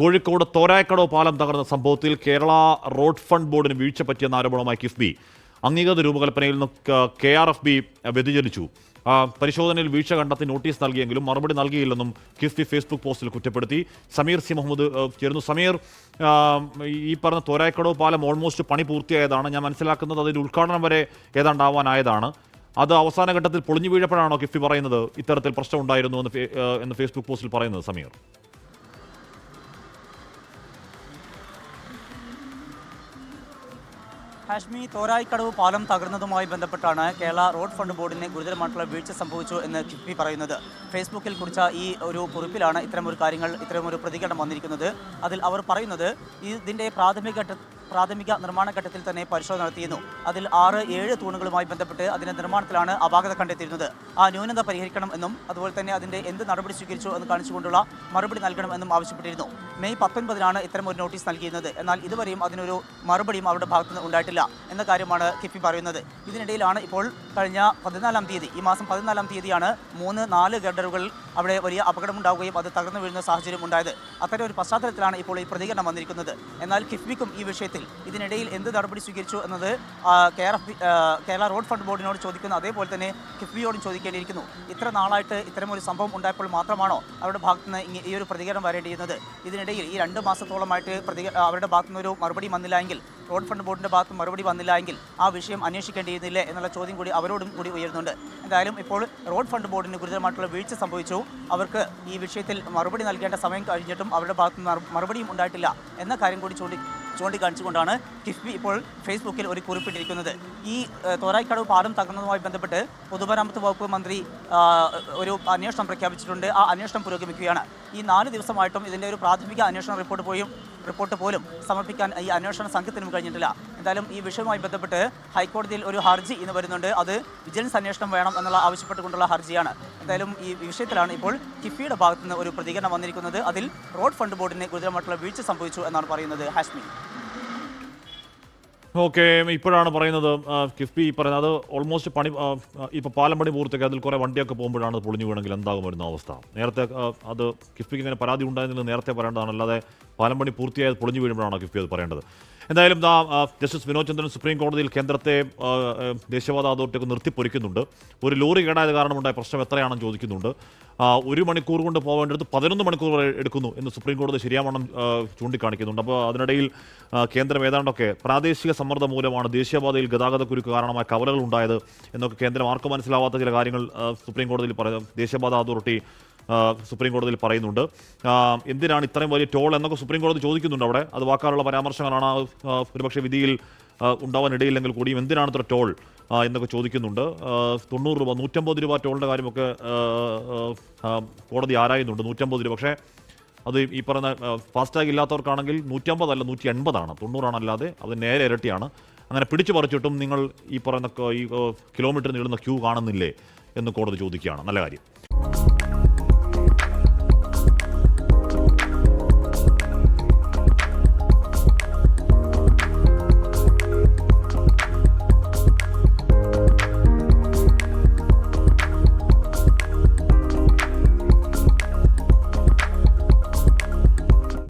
കോഴിക്കോട് തോരായക്കടവ് പാലം തകർന്ന സംഭവത്തിൽ കേരള റോഡ് ഫണ്ട് ബോർഡിന് വീഴ്ച പറ്റിയെന്ന ആരോപണവുമായി കിഫ്ബി. അംഗീകൃത രൂപകൽപ്പനയിൽ നിന്ന് കെ ആർ എഫ് ബി വ്യതിചലിച്ചു. പരിശോധനയിൽ വീഴ്ച കണ്ടെത്തി നോട്ടീസ് നൽകിയെങ്കിലും മറുപടി നൽകിയില്ലെന്നും കിഫ്ബി ഫേസ്ബുക്ക് പോസ്റ്റിൽ കുറ്റപ്പെടുത്തി. സമീർ സി മുഹമ്മദ് ചേരുന്നു. സമീർ ഈ പറഞ്ഞ തോരായക്കടവ് പാലം ഓൾമോസ്റ്റ് പണി പൂർത്തിയായതാണ്. ഞാൻ മനസ്സിലാക്കുന്നത് അതിന്റെ ഉദ്ഘാടനം വരെ ഏതാണ്ടാവാനായതാണ്. അത് അവസാന ഘട്ടത്തിൽ പൊളിഞ്ഞു വീഴപ്പോഴാണോ കിഫ്ബി പറയുന്നത്? ഇത്തരത്തിൽ പ്രശ്നം ഉണ്ടായിരുന്നു എന്ന് എന്ന് ഫേസ്ബുക്ക് പോസ്റ്റിൽ പറയുന്നത് സമീർ. ഹാഷ്മി തോരായിക്കടവ് പാലം തകർന്നതുമായി ബന്ധപ്പെട്ടാണ് കേരള റോഡ് ഫണ്ട് ബോർഡിന് ഗുരുതരമായിട്ടുള്ള വീഴ്ച സംഭവിച്ചു എന്ന് കിഫ്ബി പറയുന്നത്. ഫേസ്ബുക്കിൽ കുറിച്ച ഈ ഒരു കുറിപ്പിലാണ് ഇത്തരമൊരു കാര്യങ്ങൾ ഇത്തരമൊരു പ്രതികരണം വന്നിരിക്കുന്നത്. അതിൽ അവർ പറയുന്നത് ഇതിന്റെ പ്രാഥമിക പ്രാഥമിക നിർമ്മാണ ഘട്ടത്തിൽ തന്നെ പരിശോധന നടത്തിയിരുന്നു. അതിൽ ആറ് ഏഴ് തൂണുകളുമായി ബന്ധപ്പെട്ട് അതിന്റെ നിർമ്മാണത്തിലാണ് അപാകത കണ്ടെത്തിയിരുന്നത്. ആ ന്യൂനത പരിഹരിക്കണം എന്നും അതുപോലെ തന്നെ അതിന്റെ എന്ത് നടപടി സ്വീകരിച്ചു എന്ന് കാണിച്ചുകൊണ്ടുള്ള മറുപടി നൽകണം എന്നും ആവശ്യപ്പെട്ടിരുന്നു. മെയ് പത്തൊൻപതിനാണ് ഇത്തരം ഒരു നോട്ടീസ് നൽകിയിരുന്നത്. എന്നാൽ ഇതുവരെയും അതിനൊരു മറുപടിയും അവരുടെ ഭാഗത്തു നിന്ന് ഉണ്ടായിട്ടില്ല എന്ന കാര്യമാണ് കിഫി പറയുന്നത്. ഇതിനിടയിലാണ് ഇപ്പോൾ കഴിഞ്ഞ പതിനാലാം തീയതി ഈ മാസം പതിനാലാം തീയതിയാണ് മൂന്ന് നാല് ഗഡറുകൾ അവിടെ വലിയ അപകടമുണ്ടാവുകയും അത് തകർന്നു വീഴുന്ന സാഹചര്യം ഉണ്ടായത്. അത്തരം ഒരു പശ്ചാത്തലത്തിലാണ് ഇപ്പോൾ ഈ പ്രതികരണം വന്നിരിക്കുന്നത്. എന്നാൽ കിഫ്ബിക്കും ഈ വിഷയത്തിൽ ഇതിനിടയിൽ എന്ത് നടപടി സ്വീകരിച്ചു എന്നത് കേരള റോഡ് ഫണ്ട് ബോർഡിനോട് ചോദിക്കുന്നു അതേപോലെ തന്നെ കിഫ്ബിയോടും ചോദിക്കേണ്ടിയിരിക്കുന്നു. ഇത്ര നാളായിട്ട് ഇത്തരം ഒരു സംഭവം ഉണ്ടായപ്പോൾ മാത്രമാണോ അവരുടെ ഭാഗത്തുനിന്ന് ഈ ഒരു പ്രതികരണം വരേണ്ടിയിരുന്നത്? ഇതിനിടയിൽ ഈ രണ്ട് മാസത്തോളമായിട്ട് പ്രതി അവരുടെ ഭാഗത്തു നിന്ന് ഒരു മറുപടി വന്നില്ല എങ്കിൽ റോഡ് ഫണ്ട് ബോർഡിന്റെ ഭാഗത്ത് മറുപടി വന്നില്ല എങ്കിൽ ആ വിഷയം അന്വേഷിക്കേണ്ടിയിരുന്നില്ലേ എന്നുള്ള ചോദ്യം കൂടി അവരോടും കൂടി ഉയരുന്നുണ്ട്. എന്തായാലും ഇപ്പോൾ റോഡ് ഫണ്ട് ബോർഡിന് ഗുരുതരമായിട്ടുള്ള വീഴ്ച സംഭവിച്ചു. അവർക്ക് ഈ വിഷയത്തിൽ മറുപടി നൽകേണ്ട സമയം കഴിഞ്ഞിട്ടും അവരുടെ ഭാഗത്തുനിന്ന് മറുപടിയും ഉണ്ടായിട്ടില്ല എന്ന കാര്യം കൂടി ചൂണ്ടി ചൂണ്ടിക്കാണിച്ചുകൊണ്ടാണ് കിഫ്ബി ഇപ്പോൾ ഫേസ്ബുക്കിൽ ഒരു കുറിപ്പിട്ടിരിക്കുന്നത്. ഈ തോരായിക്കടവ് പാടം തകർന്നതുമായി ബന്ധപ്പെട്ട് പൊതുമരാമത്ത് വകുപ്പ് മന്ത്രി ഒരു അന്വേഷണം പ്രഖ്യാപിച്ചിട്ടുണ്ട്. ആ അന്വേഷണം പുരോഗമിക്കുകയാണ്. ഈ നാല് ദിവസമായിട്ടും ഇതിന്റെ ഒരു പ്രാഥമിക അന്വേഷണ റിപ്പോർട്ട് പോയും റിപ്പോർട്ട് പോലും സമർപ്പിക്കാൻ ഈ അന്വേഷണ സംഘത്തിനും കഴിഞ്ഞിട്ടില്ല. എന്തായാലും ഈ വിഷയവുമായി ബന്ധപ്പെട്ട് ഹൈക്കോടതിയിൽ ഒരു ഹർജി ഇന്ന് വരുന്നുണ്ട്. അത് വിജിലൻസ് അന്വേഷണം വേണം എന്നുള്ള ആവശ്യപ്പെട്ടുകൊണ്ടുള്ള ഹർജിയാണ്. എന്തായാലും ഈ വിഷയത്തിലാണ് ഇപ്പോൾ കിഫിയുടെ ഭാഗത്ത് നിന്ന് ഒരു പ്രതികരണം വന്നിരിക്കുന്നത്. അതിൽ റോഡ് ഫണ്ട് ബോർഡിന് ഗുരുതരമായിട്ടുള്ള വീഴ്ച സംഭവിച്ചു എന്നാണ് പറയുന്നത് ഹാഷ്മി. ഓക്കെ ഇപ്പോഴാണ് പറയുന്നത് കിഫ്ബി പറയുന്നത്. അത് ഓൾമോസ്റ്റ് പണി ഇപ്പോൾ പാലം പണി പൂർത്തിയാക്കി അതിൽ കുറേ വണ്ടിയൊക്കെ പോകുമ്പോഴാണ് പൊളിഞ്ഞു വീണെങ്കിൽ എന്താകും വരുന്ന അവസ്ഥ? നേരത്തെ അത് കിഫ്ബിക്ക് ഇങ്ങനെ പരാതി ഉണ്ടായിരുന്നില്ല നേരത്തെ പറയേണ്ടതാണ്. അല്ലാതെ പാലം പണി പൂർത്തിയായത് പൊളിഞ്ഞു വീഴുമ്പോഴാണ് കിഫ്ബി അത് പറയേണ്ടത്? എന്തായാലും ജസ്റ്റിസ് വിനോദ് ചന്ദ്രൻ സുപ്രീം കോടതിയിൽ കേന്ദ്രത്തെ ദേശീയവാദ അതോറിറ്റിയൊക്കെ നിർത്തിപ്പൊരിക്കുന്നുണ്ട്. ഒരു ലോറി കേടായത് കാരണമുണ്ടായ പ്രശ്നം എത്രയാണെന്ന് ചോദിക്കുന്നുണ്ട്. ഒരു മണിക്കൂർ കൊണ്ട് പോകേണ്ടത് പതിനൊന്ന് മണിക്കൂർ വരെ എടുക്കുന്നു എന്ന് സുപ്രീം കോടതി ശരിയാവണം ചൂണ്ടിക്കാണിക്കുന്നുണ്ട്. അപ്പോൾ അതിനിടയിൽ കേന്ദ്രം ഏതാണ്ടൊക്കെ പ്രാദേശിക സമ്മർദ്ദം മൂലമാണ് ദേശീയപാതയിൽ ഗതാഗത കുരുക്ക് കാരണമായ കവലകൾ ഉണ്ടായത് എന്നൊക്കെ കേന്ദ്രം ആർക്കും മനസ്സിലാവാത്ത ചില കാര്യങ്ങൾ സുപ്രീം കോടതിയിൽ ദേശീയപാത അതോറിറ്റി സുപ്രീം കോടതിയിൽ പറയുന്നുണ്ട്. എന്തിനാണ് ഇത്രയും വലിയ ടോൾ എന്നൊക്കെ സുപ്രീം കോടതി ചോദിക്കുന്നുണ്ട് അവിടെ. അത് വാക്കാറുള്ള പരാമർശങ്ങളാണ് ഒരുപക്ഷെ വിധിയിൽ ഉണ്ടാവാൻ ഇടയില്ലെങ്കിൽ കൂടിയും എന്തിനാണ് ഇത്ര ടോൾ എന്നൊക്കെ ചോദിക്കുന്നുണ്ട്. തൊണ്ണൂറ് രൂപ നൂറ്റമ്പത് രൂപ ടോളിന്റെ കാര്യമൊക്കെ കോടതി ആരായുന്നുണ്ട്? നൂറ്റമ്പത് രൂപ. പക്ഷേ അത് ഈ പറയുന്ന ഫാസ്ടാഗ് ഇല്ലാത്തവർക്കാണെങ്കിൽ നൂറ്റമ്പതല്ല നൂറ്റി എൺപതാണ് തൊണ്ണൂറാണല്ലാതെ അത് നേരെ ഇരട്ടിയാണ്. അങ്ങനെ പിടിച്ചു പറിച്ചിട്ടും നിങ്ങൾ ഈ പറയുന്ന ഈ കിലോമീറ്റർ നീളുന്ന ക്യൂ കാണുന്നില്ലേ എന്ന് കോടതി ചോദിക്കുകയാണ്. നല്ല കാര്യം.